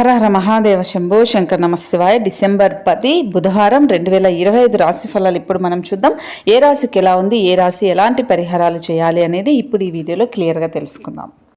హర హర మహాదేవ శంభో శంకర్ నమశివాయ డిసెంబర్ పది బుధవారం రెండు వేల ఇరవై ఐదు రాశి ఫలాలు ఇప్పుడు మనం చూద్దాం. ఏ రాశికి ఎలా ఉంది ఏ రాశి ఎలాంటి పరిహారాలు చేయాలి అనేది ఇప్పుడు ఈ వీడియోలో క్లియర్గా తెలుసుకుందాం.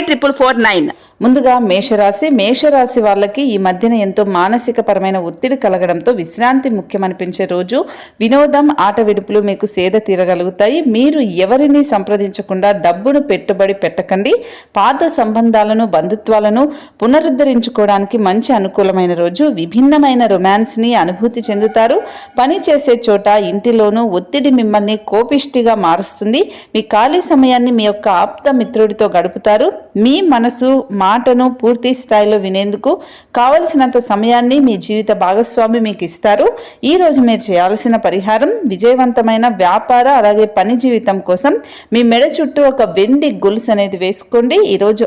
triple four nine ముందుగా మేషరాశి. మేషరాశి వాళ్ళకి ఈ మధ్యన ఎంతో మానసిక పరమైన ఒత్తిడి కలగడంతో విశ్రాంతి ముఖ్యమనిపించే రోజు. వినోదం ఆట విడుపులు మీకు సేద తీరగలుగుతాయి. మీరు ఎవరిని సంప్రదించకుండా డబ్బును పెట్టుబడి పెట్టకండి. పాత సంబంధాలను బంధుత్వాలను పునరుద్ధరించుకోవడానికి మంచి అనుకూలమైన రోజు. విభిన్నమైన రొమాన్స్ని అనుభూతి చెందుతారు. పని చేసే చోట ఇంటిలోనూ ఒత్తిడి మిమ్మల్ని కోపిష్టిగా మారుస్తుంది. మీ ఖాళీ సమయాన్ని మీ యొక్క ఆప్త మిత్రుడితో గడుపుతారు. మీ మనసు మాటను పూర్తి స్థాయిలో వినేందుకు కావలసినంత సమయాన్ని మీ జీవిత భాగస్వామి మీకు ఇస్తారు. ఈ రోజు మీరు చేయాల్సిన పరిహారం విజయవంతమైన వ్యాపార అలాగే పని జీవితం కోసం మీ మెడ చుట్టూ ఒక వెండి గొలుసు అనేది వేసుకోండి. ఈరోజు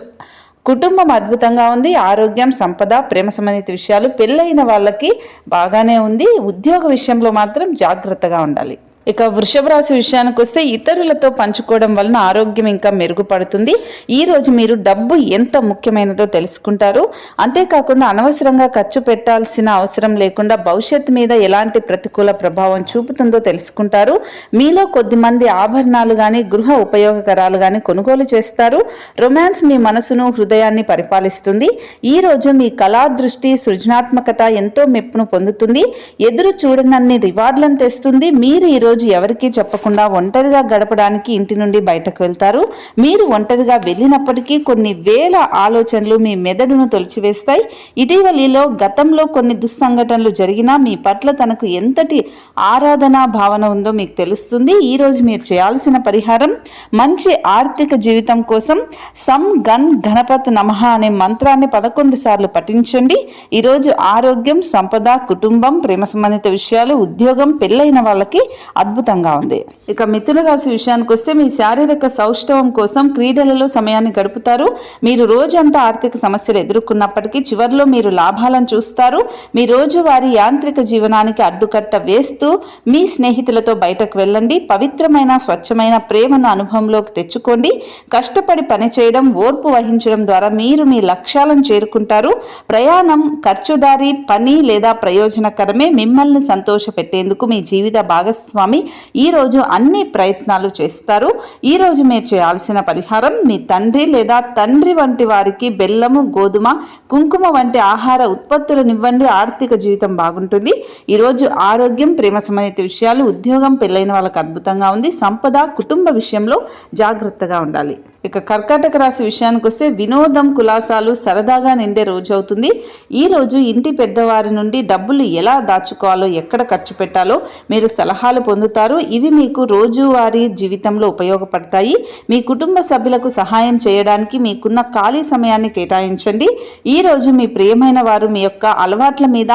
కుటుంబం అద్భుతంగా ఉంది. ఆరోగ్యం సంపద ప్రేమ సంబంధిత విషయాలు పెళ్ళైన వాళ్ళకి బాగానే ఉంది. ఉద్యోగ విషయంలో మాత్రం జాగ్రత్తగా ఉండాలి. ఇక వృషభ రాశి విషయానికి వస్తే ఇతరులతో పంచుకోవడం వలన ఆరోగ్యం ఇంకా మెరుగుపడుతుంది. ఈ రోజు మీరు డబ్బు ఎంత ముఖ్యమైనదో తెలుసుకుంటారు. అంతేకాకుండా అనవసరంగా ఖర్చు పెట్టాల్సిన అవసరం లేకుండా భవిష్యత్తు మీద ఎలాంటి ప్రతికూల ప్రభావం చూపుతుందో తెలుసుకుంటారు. మీలో కొద్దిమంది ఆభరణాలు కానీ గృహ ఉపయోగకరాలు కానీ కొనుగోలు చేస్తారు. రొమాన్స్ మీ మనసును హృదయాన్ని పరిపాలిస్తుంది. ఈ రోజు మీ కళా దృష్టి సృజనాత్మకత ఎంతో మెప్పును పొందుతుంది. ఎదురు చూడనన్ని రివార్డులను తెస్తుంది. మీరు ఈరోజు ఎవరికీ చెప్పకుండా ఒంటరిగా గడపడానికి ఇంటి నుండి బయటకు వెళ్తారు. మీరు ఒంటరిగా వెళ్ళినప్పటికీ కొన్ని వేల ఆలోచనలు మీ మెదడును తొలిచివేస్తాయి. ఇటీవలిలో గతంలో కొన్ని దుస్సంఘటనలు జరిగినా మీ పట్ల తనకు ఎంతటి ఆరాధనా భావన ఉందో మీకు తెలుస్తుంది. ఈ రోజు మీరు చేయాల్సిన పరిహారం మంచి ఆర్థిక జీవితం కోసం సం గన్ గణపత్ నమః అనే మంత్రాన్ని పదకొండు సార్లు పఠించండి. ఈరోజు ఆరోగ్యం సంపద కుటుంబం ప్రేమ సంబంధిత విషయాలు ఉద్యోగం పెళ్ళైన వాళ్ళకి అద్భుతంగా ఉంది. ఇక మిథున రాశి విషయానికి వస్తే మీ శారీరక సౌష్ఠవం కోసం క్రీడలలో సమయాన్ని గడుపుతారు. మీరు రోజంతా ఆర్థిక సమస్యలు ఎదుర్కొన్నప్పటికీ చివరిలో మీరు లాభాలను చూస్తారు. మీ రోజువారీ యాంత్రిక జీవనానికి అడ్డుకట్ట వేస్తూ మీ స్నేహితులతో బయటకు వెళ్ళండి. పవిత్రమైన స్వచ్ఛమైన ప్రేమను అనుభవంలోకి తెచ్చుకోండి. కష్టపడి పనిచేయడం ఓర్పు వహించడం ద్వారా మీరు మీ లక్ష్యాలను చేరుకుంటారు. ప్రయాణం ఖర్చుదారి పని లేదా ప్రయోజనకరమే మిమ్మల్ని సంతోషపెట్టేందుకు మీ జీవిత భాగస్వామి ఈ రోజు అన్ని ప్రయత్నాలు చేస్తారు. ఈ రోజు మీరు చేయాల్సిన పరిహారం మీ తండ్రి లేదా తండ్రి వంటి వారికి బెల్లము గోధుమ కుంకుమ వంటి ఆహార ఉత్పత్తులనివ్వండి. ఆర్థిక జీవితం బాగుంటుంది. ఈరోజు ఆరోగ్యం ప్రేమ సంబంధిత విషయాలు ఉద్యోగం పెళ్ళైన వాళ్ళకి అద్భుతంగా ఉంది. సంపద కుటుంబ విషయంలో జాగ్రత్తగా ఉండాలి. ఇక కర్కాటక రాశి విషయానికి వస్తే వినోదం కులాసాలు సరదాగా నిండే రోజు అవుతుంది. ఈ రోజు ఇంటి పెద్దవారి నుండి డబ్బులు ఎలా దాచుకోవాలో ఎక్కడ ఖర్చు పెట్టాలో మీరు సలహాలు పొందుతారు. ఇవి మీకు రోజువారీ జీవితంలో ఉపయోగపడతాయి. మీ కుటుంబ సభ్యులకు సహాయం చేయడానికి మీకున్న ఖాళీ సమయాన్ని కేటాయించండి. ఈ రోజు మీ ప్రియమైన వారు మీ యొక్క అలవాట్ల మీద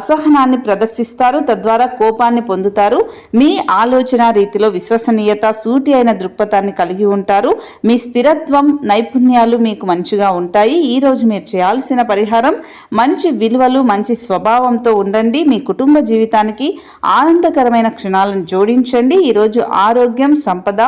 అసహనాన్ని ప్రదర్శిస్తారు. తద్వారా కోపాన్ని పొందుతారు. మీ ఆలోచన రీతిలో విశ్వసనీయత సూటి అయిన దృక్పథాన్ని కలిగి ఉంటారు. మీ స్థిరత్వం నైపుణ్యాలు మీకు మంచిగా ఉంటాయి. ఈరోజు మీరు చేయాల్సిన పరిహారం మంచి విలువలు మంచి స్వభావంతో ఉండండి. మీ కుటుంబ జీవితానికి ఆనందకరమైన క్షణాలను జోడించండి. ఈరోజు ఆరోగ్యం సంపద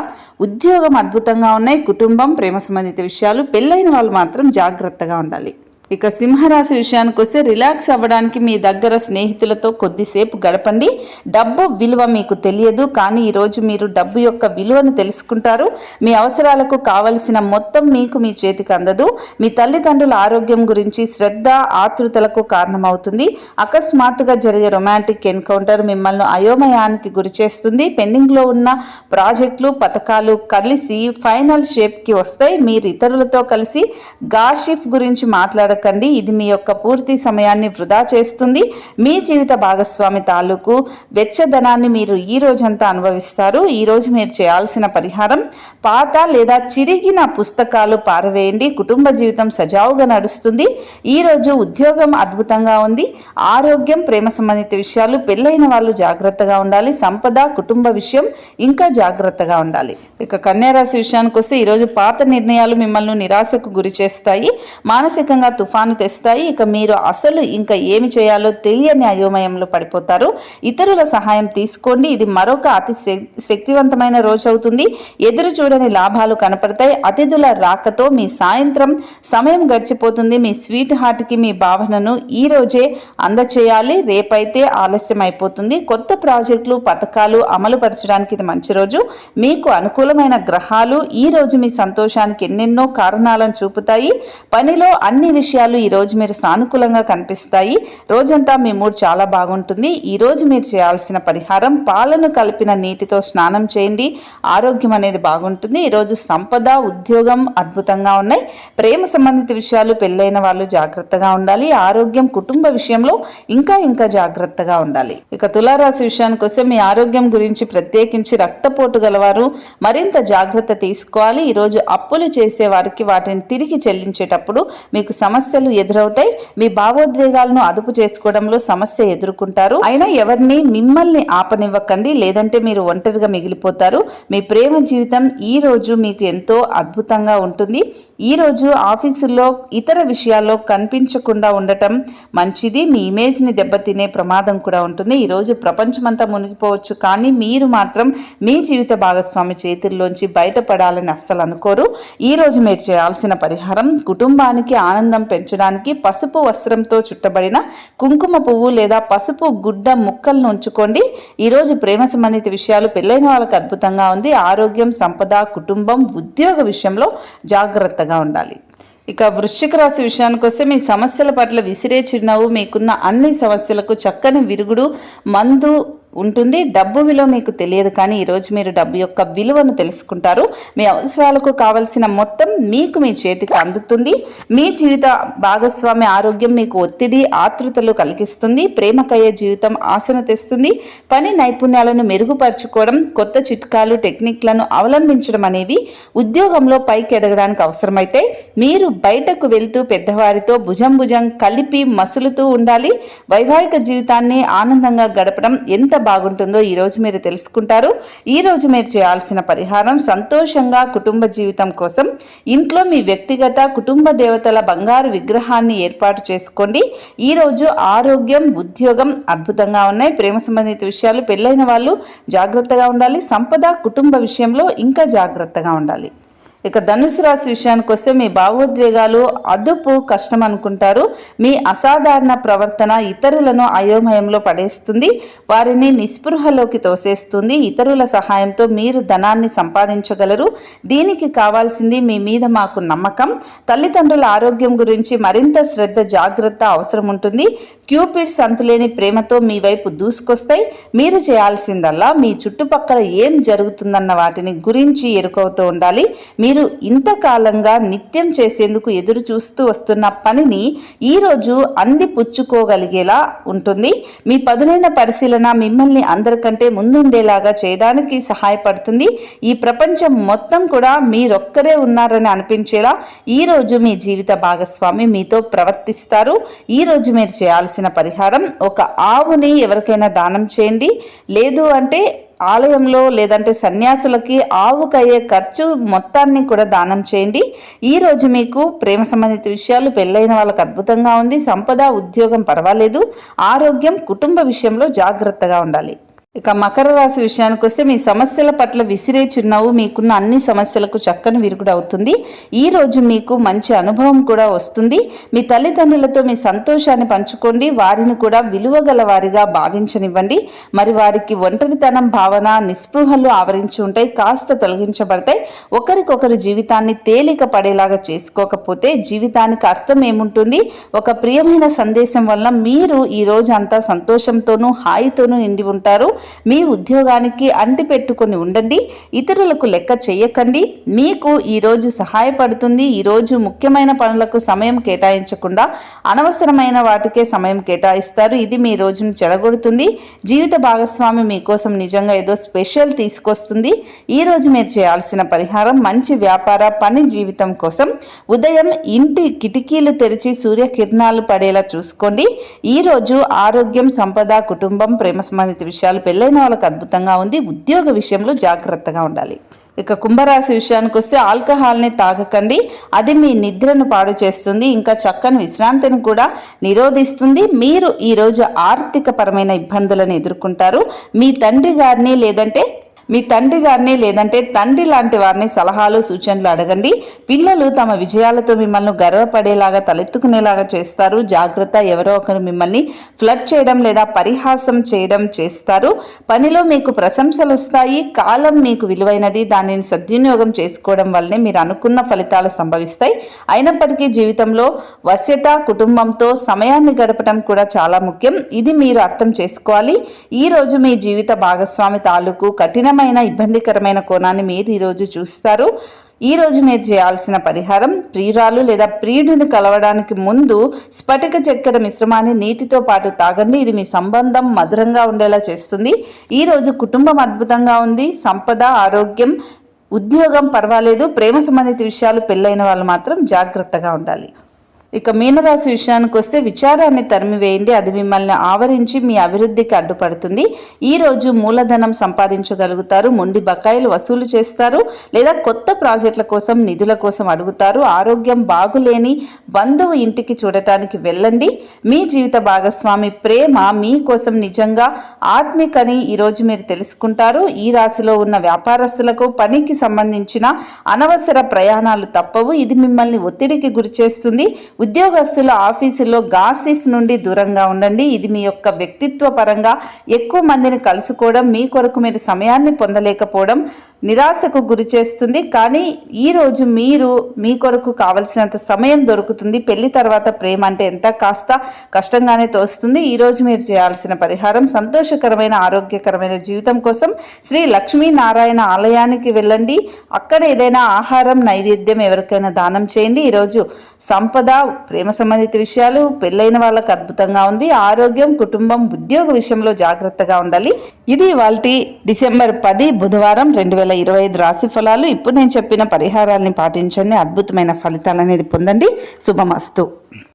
ఉద్యోగం అద్భుతంగా ఉన్నాయి. కుటుంబం ప్రేమ సంబంధిత విషయాలు. పెళ్ళైన వాళ్ళు మాత్రం జాగ్రత్తగా ఉండాలి. ఇక సింహరాశి విషయానికి వస్తే రిలాక్స్ అవ్వడానికి మీ దగ్గర స్నేహితులతో కొద్దిసేపు గడపండి. డబ్బు విలువ మీకు తెలియదు కానీ ఈరోజు మీరు డబ్బు యొక్క విలువను తెలుసుకుంటారు. మీ అవసరాలకు కావలసిన మొత్తం మీకు మీ చేతికి అందదు. మీ తల్లిదండ్రుల ఆరోగ్యం గురించి శ్రద్ధ ఆతృతలకు కారణమవుతుంది. అకస్మాత్తుగా జరిగే రొమాంటిక్ ఎన్కౌంటర్ మిమ్మల్ని అయోమయానికి గురిచేస్తుంది పెండింగ్లో ఉన్న ప్రాజెక్టులు పథకాలు కలిసి ఫైనల్ షేప్కి వస్తాయి. మీరు ఇతరులతో కలిసి గాషిఫ్ గురించి మాట్లాడ తిరగకండి ఇది మీ యొక్క పూర్తి సమయాన్ని వృధా చేస్తుంది. మీ జీవిత భాగస్వామి తాలూకు వెచ్చదనాన్ని మీరు ఈ రోజంతా అనుభవిస్తారు. ఈ రోజు మీరు చేయాల్సిన పరిహారం పాత లేదా చిరిగిన పుస్తకాలు పారవేయండి. కుటుంబ జీవితం సజావుగా నడుస్తుంది. ఈ రోజు ఉద్యోగం అద్భుతంగా ఉంది. ఆరోగ్యం ప్రేమ సంబంధిత విషయాలు పెళ్ళైన వాళ్ళు జాగ్రత్తగా ఉండాలి. సంపద కుటుంబ విషయం ఇంకా జాగ్రత్తగా ఉండాలి. ఇక కన్యారాశి విషయానికి వస్తే ఈరోజు పాత నిర్ణయాలు మిమ్మల్ని నిరాశకు గురి చేస్తాయి. మానసికంగా తుఫాను తెస్తాయి. ఇక మీరు అసలు ఇంకా ఏమి చేయాలో తెలియని అయోమయంలో పడిపోతారు. ఇతరుల సహాయం తీసుకోండి. ఇది మరొక అతి శక్తివంతమైన రోజు అవుతుంది. ఎదురు చూడని లాభాలు కనపడతాయి. అతిథుల రాకతో మీ సాయంత్రం సమయం గడిచిపోతుంది. మీ స్వీట్ హార్ట్కి మీ భావనను ఈ రోజే అందచేయాలి. రేపైతే ఆలస్యం అయిపోతుంది. కొత్త ప్రాజెక్టులు పథకాలు అమలు పరచడానికి ఇది మంచి రోజు. మీకు అనుకూలమైన గ్రహాలు ఈ రోజు మీ సంతోషానికి ఎన్నెన్నో కారణాలను చూపుతాయి. పనిలో అన్ని విషయాలు ఈ రోజు మీరు సానుకూలంగా కనిపిస్తాయి. రోజంతా మీ మూడ్ చాలా బాగుంటుంది. ఈ రోజు మీరు చేయాల్సిన పరిహారం పాలను కలిపిన నీటితో స్నానం చేయండి. ఆరోగ్యం అనేది బాగుంటుంది. ఈరోజు సంపద ఉద్యోగం అద్భుతంగా ఉన్నాయి. ప్రేమ సంబంధిత విషయాలు పెళ్ళైన వాళ్ళు జాగ్రత్తగా ఉండాలి. ఆరోగ్యం కుటుంబ విషయంలో ఇంకా ఇంకా జాగ్రత్తగా ఉండాలి. ఇక తులారాశి విషయానికి వస్తే మీ ఆరోగ్యం గురించి ప్రత్యేకించి రక్తపోటు గలవారు మరింత జాగ్రత్త తీసుకోవాలి. ఈరోజు అప్పులు చేసే వారికి వాటిని తిరిగి చెల్లించేటప్పుడు మీకు సమస్యలు ఎదురవుతాయి. మీ భావోద్వేగాలను అదుపు చేసుకోవడంలో సమస్య ఎదుర్కొంటారు. అయినా ఎవరిని మిమ్మల్ని ఆపనివ్వకండి. లేదంటే మీరు ఒంటరిగా మిగిలిపోతారు. మీ ప్రేమ జీవితం ఈ రోజు మీకు ఎంతో అద్భుతంగా ఉంటుంది. ఈ రోజు ఆఫీసుల్లో ఇతర విషయాల్లో కనిపించకుండా ఉండటం మంచిది. మీ ఇమేజ్ని దెబ్బతినే ప్రమాదం కూడా ఉంటుంది. ఈరోజు ప్రపంచమంతా మునిగిపోవచ్చు. కానీ మీరు మాత్రం మీ జీవిత భాగస్వామి చేతుల్లోంచి బయటపడాలని అస్సలు అనుకోరు. ఈ రోజు మీరు చేయాల్సిన పరిహారం కుటుంబానికి ఆనందం పెంచడానికి పసుపు వస్త్రంతో చుట్టబడిన కుంకుమ పువ్వు లేదా పసుపు గుడ్డ ముక్కలను ఉంచుకోండి. ఈరోజు ప్రేమ సంబంధిత విషయాలు పెళ్ళైన వాళ్ళకి అద్భుతంగా ఉంది. ఆరోగ్యం సంపద కుటుంబం ఉద్యోగ విషయంలో జాగ్రత్తగా ఉండాలి. ఇక వృశ్చిక రాశి విషయానికి వస్తే మీ సమస్యల పట్ల విసిరే చిరునవ్వు మీకున్న అన్ని సమస్యలకు చక్కని విరుగుడు మందు ఉంటుంది. డబ్బు విలువ మీకు తెలియదు కానీ ఈరోజు మీరు డబ్బు యొక్క విలువను తెలుసుకుంటారు. మీ అవసరాలకు కావలసిన మొత్తం మీకు మీ చేతికి అందుతుంది. మీ జీవిత భాగస్వామి ఆరోగ్యం మీకు ఒత్తిడి ఆతృతలు కలిగిస్తుంది. ప్రేమకయ్యే జీవితం ఆశను తెస్తుంది. పని నైపుణ్యాలను మెరుగుపరుచుకోవడం కొత్త చిట్కాలు టెక్నిక్లను అవలంబించడం అనేవి ఉద్యోగంలో పైకి ఎదగడానికి అవసరమైతే మీరు బయటకు వెళ్తూ పెద్దవారితో భుజం భుజం కలిపి మసులుతూ ఉండాలి. వైవాహిక జీవితాన్ని ఆనందంగా గడపడం ఎంత బాగుంటుందో ఈరోజు మీరు తెలుసుకుంటారు. ఈరోజు మీరు చేయాల్సిన పరిహారం సంతోషంగా కుటుంబ జీవితం కోసం ఇంట్లో మీ వ్యక్తిగత కుటుంబ దేవతల బంగారు విగ్రహాన్ని ఏర్పాటు చేసుకోండి. ఈరోజు ఆరోగ్యం ఉద్యోగం అద్భుతంగా ఉన్నాయి. ప్రేమ సంబంధిత విషయాలు పెళ్ళైన వాళ్ళు జాగ్రత్తగా ఉండాలి. సంపద కుటుంబ విషయంలో ఇంకా జాగ్రత్తగా ఉండాలి. ఇక ధనుసు రాశి విషయానికి వస్తే మీ భావోద్వేగాలు అదుపు కష్టం అనుకుంటారు. మీ అసాధారణ ప్రవర్తన ఇతరులను అయోమయంలో పడేస్తుంది. వారిని నిస్పృహలోకి తోసేస్తుంది. ఇతరుల సహాయంతో మీరు ధనాన్ని సంపాదించగలరు. దీనికి కావాల్సింది మీ మీద మాకు నమ్మకం. తల్లిదండ్రుల ఆరోగ్యం గురించి మరింత శ్రద్ధ జాగ్రత్త అవసరం ఉంటుంది. క్యూపిడ్స్ అంతులేని ప్రేమతో మీ వైపు దూసుకొస్తాయి. మీరు చేయాల్సిందల్లా మీ చుట్టుపక్కల ఏం జరుగుతుందన్న వాటిని గురించి ఎరుకవుతూ ఉండాలి. మీ మీరు ఇంతకాలంగా నిత్యం చేసేందుకు ఎదురు చూస్తూ వస్తున్న పనిని ఈరోజు అంది పుచ్చుకోగలిగేలా ఉంటుంది. మీ పదునైన పరిశీలన మిమ్మల్ని అందరికంటే ముందుండేలాగా చేయడానికి సహాయపడుతుంది. ఈ ప్రపంచం మొత్తం కూడా మీరొక్కరే ఉన్నారని అనిపించేలా ఈరోజు మీ జీవిత భాగస్వామి మీతో ప్రవర్తిస్తారు. ఈరోజు మీరు చేయాల్సిన పరిహారం ఒక ఆవుని ఎవరికైనా దానం చేయండి. లేదు అంటే ఆలయంలో లేదంటే సన్యాసులకి ఆవుకయ్యే ఖర్చు మొత్తాన్ని కూడా దానం చేయండి. ఈ రోజు మీకు ప్రేమ సంబంధిత విషయాలు పెళ్ళైన వాళ్ళకి అద్భుతంగా ఉంది. సంపద ఉద్యోగం పర్వాలేదు. ఆరోగ్యం కుటుంబ విషయంలో జాగ్రత్తగా ఉండాలి. ఇక మకర రాశి విషయానికి వస్తే మీ సమస్యల పట్ల విసిరే చిరునవ్వు మీకున్న అన్ని సమస్యలకు చక్కని విరుగుడు అవుతుంది. ఈ రోజు మీకు మంచి అనుభవం కూడా వస్తుంది. మీ తల్లిదండ్రులతో మీ సంతోషాన్ని పంచుకోండి. వారిని కూడా విలువగల వారిగా భావించనివ్వండి. మరి వారికి ఒంటరితనం భావన నిస్పృహలు ఆవరించి ఉంటాయి కాస్త తొలగించబడతాయి. ఒకరికొకరు జీవితాన్ని తేలిక పడేలాగా చేసుకోకపోతే జీవితానికి అర్థం ఏముంటుంది? ఒక ప్రియమైన సందేశం వల్ల మీరు ఈ రోజు అంతా సంతోషంతోనూ హాయితోనూ నిండి ఉంటారు. మీ ఉద్యోగానికి అంటి పెట్టుకొని ఉండండి ఇతరులకు లెక్క చేయకండి మీకు ఈరోజు సహాయపడుతుంది. ఈరోజు ముఖ్యమైన పనులకు సమయం కేటాయించకుండా అనవసరమైన వాటికే సమయం కేటాయిస్తారు. ఇది మీ రోజును చెడగొడుతుంది. జీవిత భాగస్వామి మీకోసం నిజంగా ఏదో స్పెషల్ తీసుకొస్తుంది. ఈ రోజు మీరు చేయాల్సిన పరిహారం మంచి వ్యాపార పని జీవితం కోసం ఉదయం ఇంటి కిటికీలు తెరిచి సూర్యకిరణాలు పడేలా చూసుకోండి. ఈ రోజు ఆరోగ్యం సంపద కుటుంబం ప్రేమ సంబంధిత విషయాలు పెళ్ళైన వాళ్ళకి అద్భుతంగా ఉంది ఉద్యోగ విషయంలో జాగ్రత్తగా ఉండాలి. ఇక కుంభరాశి విషయానికి వస్తే ఆల్కహాల్ని తాగకండి అది మీ నిద్రను పాడు చేస్తుంది ఇంకా చక్కని విశ్రాంతిని కూడా నిరోధిస్తుంది. మీరు ఈరోజు ఆర్థిక పరమైన ఇబ్బందులను ఎదుర్కొంటారు. మీ తండ్రి గారిని లేదంటే మీ తండ్రి గారిని లేదంటే తండ్రి లాంటి వారిని సలహాలు సూచనలు అడగండి. పిల్లలు తమ విజయాలతో మిమ్మల్ని గర్వపడేలాగా తలెత్తుకునేలాగా చేస్తారు. జాగ్రత్త ఎవరో ఒకరు మిమ్మల్ని ఫ్లడ్ చేయడం లేదా పరిహాసం చేయడం చేస్తారు. పనిలో మీకు ప్రశంసలు వస్తాయి. కాలం మీకు విలువైనది. దానిని సద్వినియోగం చేసుకోవడం వల్లనే మీరు అనుకున్న ఫలితాలు సంభవిస్తాయి. అయినప్పటికీ జీవితంలో వశ్యత కుటుంబంతో సమయాన్ని గడపడం కూడా చాలా ముఖ్యం. ఇది మీరు అర్థం చేసుకోవాలి. ఈ రోజు మీ జీవిత భాగస్వామి తాలూకు కఠినమైన ఇబ్బందికరమైన కోణాన్ని మీరు ఈరోజు చూస్తారు. ఈ రోజు మీరు చేయాల్సిన పరిహారం ప్రియురాలు లేదా ప్రియుడిని కలవడానికి ముందు స్ఫటిక చక్కెర మిశ్రమాన్ని నీటితో పాటు తాగండి. ఇది మీ సంబంధం మధురంగా ఉండేలా చేస్తుంది. ఈ రోజు కుటుంబం అద్భుతంగా ఉంది. సంపద ఆరోగ్యం ఉద్యోగం పర్వాలేదు. ప్రేమ సంబంధిత విషయాలు పెళ్ళైన వాళ్ళు మాత్రం జాగ్రత్తగా ఉండాలి. ఇక మీనరాశి విషయానికి వస్తే విచారాన్ని తరిమివేయండి. అది మిమ్మల్ని ఆవరించి మీ అభివృద్ధికి అడ్డుపడుతుంది. ఈ రోజు మూలధనం సంపాదించగలుగుతారు. మొండి బకాయిలు వసూలు చేస్తారు. లేదా కొత్త ప్రాజెక్టుల కోసం నిధుల కోసం అడుగుతారు. ఆరోగ్యం బాగులేని బంధువు ఇంటికి చూడటానికి వెళ్ళండి. మీ జీవిత భాగస్వామి ప్రేమ మీ కోసం నిజంగా ఆత్మికని ఈరోజు మీరు తెలుసుకుంటారు. ఈ రాశిలో ఉన్న వ్యాపారస్తులకు పనికి సంబంధించిన అనవసర ప్రయాణాలు తప్పవు. ఇది మిమ్మల్ని ఒత్తిడికి గురిచేస్తుంది ఉద్యోగస్తుల ఆఫీసులో గాసిఫ్ నుండి దూరంగా ఉండండి. ఇది మీ యొక్క వ్యక్తిత్వ పరంగా ఎక్కువ మందిని కలుసుకోవడం మీ కొరకు మీరు సమయాన్ని పొందలేకపోవడం నిరాశకు గురి చేస్తుంది. కానీ ఈరోజు మీరు మీ కొరకు కావలసినంత సమయం దొరుకుతుంది. పెళ్ళి తర్వాత ప్రేమ అంటే ఎంత కాస్త కష్టంగానే తోస్తుంది. ఈ రోజు మీరు చేయాల్సిన పరిహారం సంతోషకరమైన ఆరోగ్యకరమైన జీవితం కోసం శ్రీ లక్ష్మీనారాయణ ఆలయానికి వెళ్ళండి. అక్కడ ఏదైనా ఆహారం నైవేద్యం ఎవరికైనా దానం చేయండి. ఈరోజు సంపద ప్రేమ సంబంధిత విషయాలు పెళ్ళైన వాళ్ళకు అద్భుతంగా ఉంది ఆరోగ్యం కుటుంబం ఉద్యోగ విషయంలో జాగ్రత్తగా ఉండాలి. ఇది వాళ్ళ డిసెంబర్ పది బుధవారం రెండు వేల ఇరవై ఐదు రాశి ఫలాలు. ఇప్పుడు నేను చెప్పిన పరిహారాల్ని పాటించండి అద్భుతమైన ఫలితాలు అనేది పొందండి. శుభమస్తు.